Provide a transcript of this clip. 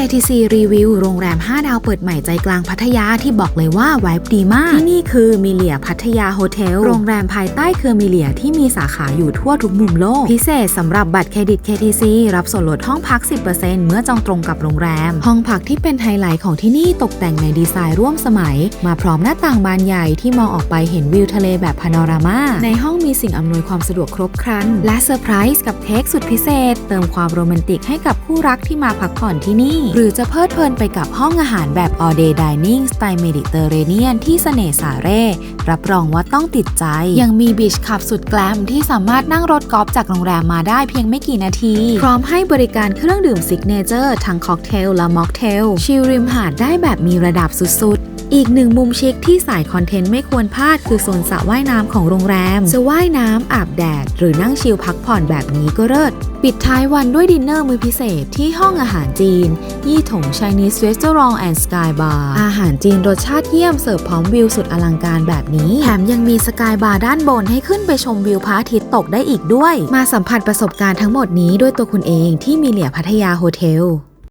KTC รีวิวโรงแรม 5 ดาวเปิดใหม่ใจกลางพัทยาที่บอกเลยว่าไวบ์ดีมาก ที่นี่คือมิเลียพัทยาโฮเทล โรงแรมภายใต้เครือมิเลียที่มีสาขาอยู่ทั่วทุกมุมโลก พิเศษสำหรับบัตรเครดิต KTC รับส่วนลดห้องพัก 10%เมื่อจองตรงกับโรงแรม ห้องพักที่เป็นไฮไลท์ของที่นี่ตกแต่งในดีไซน์ร่วมสมัย มาพร้อมหน้าต่างบานใหญ่ที่มองออกไปเห็นวิวทะเลแบบพาโนรามาในห้องมีสิ่งอำนวยความสะดวกครบครัน และเซอร์ไพรส์กับเค้กสุดพิเศษ เติมความโรแมนติกให้กับคู่รักที่มาพักผ่อนที่นี่หรือจะเพลิดเพลินไปกับห้องอาหารแบบ all day dining สไตล์เมดิเตอร์เรเนียนที่เสน่ห์สาเร่ รับรองว่าต้องติดใจ ยังมีบีชคลับสุดแกลมที่สามารถนั่งรถกอล์ฟจากโรงแรมมาได้เพียงไม่กี่นาที พร้อมให้บริการเครื่องดื่มซิกเนเจอร์ทั้งค็อกเทลและม็อกเทลชิลริมหาดได้แบบมีระดับสุดๆ อีกหนึ่งมุมชิคที่สายคอนเทนต์ไม่ควรพลาดคือโซนสระว่ายน้ำของโรงแรม จะว่ายน้ำอาบแดด หรือนั่งชิลพักผ่อนแบบนี้ก็เลิศ ปิดท้ายวันด้วยดินเนอร์มื้อพิเศษที่ห้องอาหารจีน ยี่ถง Chinese Restaurant and Sky Bar อาหารจีนรสชาติเยี่ยมเสิร์ฟพร้อมวิวสุดอลังการแบบนี้ แถมยังมีสกายบาร์ด้านบนให้ขึ้นไปชมวิวพระอาทิตย์ตกได้อีกด้วย มาสัมผัสประสบการณ์ทั้งหมดนี้ด้วยตัวคุณเองที่มีเหลียพัทยาโฮเทล